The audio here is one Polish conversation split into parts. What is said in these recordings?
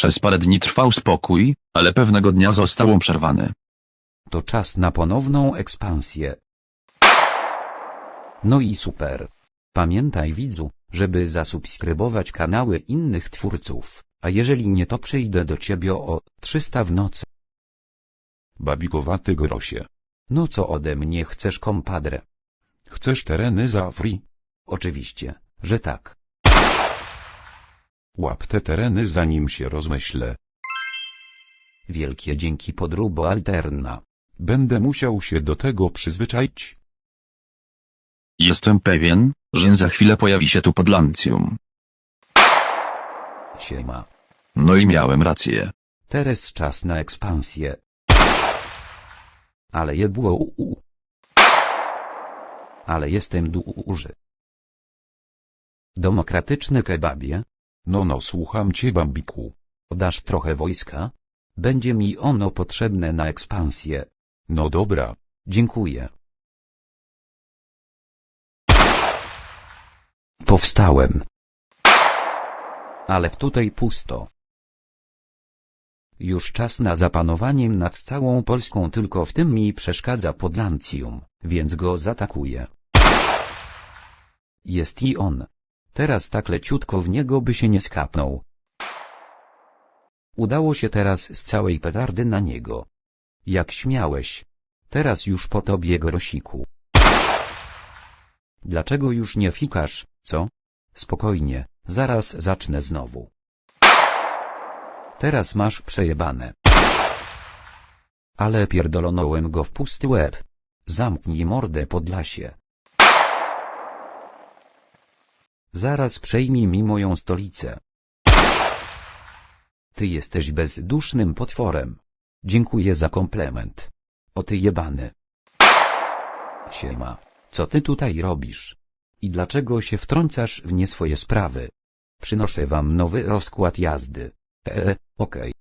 Przez parę dni trwał spokój, ale pewnego dnia został on przerwany. To czas na ponowną ekspansję. No i super. Pamiętaj widzu, żeby zasubskrybować kanały innych twórców, a jeżeli nie to przyjdę do ciebie o 300 w nocy. Babikowaty grosie. No co ode mnie chcesz kompadre? Chcesz tereny za free? Oczywiście, że tak. Łap te tereny zanim się rozmyślę. Wielkie dzięki podrubo alterna. Będę musiał się do tego przyzwyczaić. Jestem pewien, że za chwilę pojawi się tu Podlancjum. Siema. No i miałem rację. Teraz czas na ekspansję. Ale je było u. Ale jestem duży. Demokratyczny kebabie, No no słucham cię Bambiku. dasz trochę wojska? Będzie mi ono potrzebne na ekspansję. No dobra. Dziękuję. Powstałem. Ale w tutaj pusto. Już czas na zapanowanie nad całą Polską, tylko w tym mi przeszkadza Podlancjum, więc go zaatakuję. Jest i on. Teraz tak leciutko w niego by się nie skapnął. Udało się teraz z całej petardy na niego. Jak śmiałeś. Teraz już po tobie grosiku. Dlaczego już nie fikasz, co? Spokojnie, zaraz zacznę znowu. Teraz masz przejebane. Ale pierdolonąłem go w pusty łeb. Zamknij mordę Podlasie. Zaraz przejmij mi moją stolicę. Ty jesteś bezdusznym potworem. Dziękuję za komplement. O ty jebany. Siema. Co ty tutaj robisz? I dlaczego się wtrącasz w nie swoje sprawy? Przynoszę wam nowy rozkład jazdy. Eee, okej.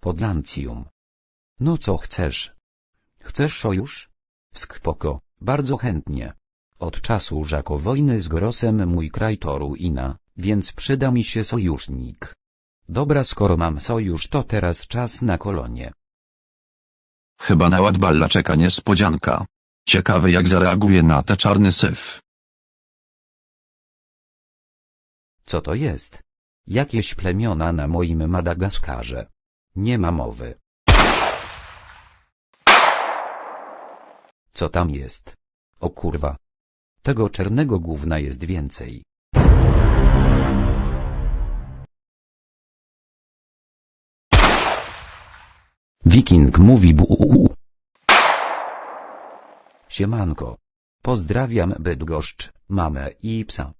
Podlancjum. No co chcesz? Chcesz sojusz? Skpoko, bardzo chętnie. Od czasu żako wojny z Grosem mój kraj to ruina, więc przyda mi się sojusznik. Dobra skoro mam sojusz to teraz czas na kolonie. Chyba na Ładballa czeka niespodzianka. Ciekawe jak zareaguje na te czarny syf. Co to jest? Jakieś plemiona na moim Madagaskarze. Nie ma mowy. Co tam jest? O kurwa. Tego czarnego gówna jest więcej. Wiking mówi bu. Siemanko. Pozdrawiam Bydgoszcz, mamę i psa.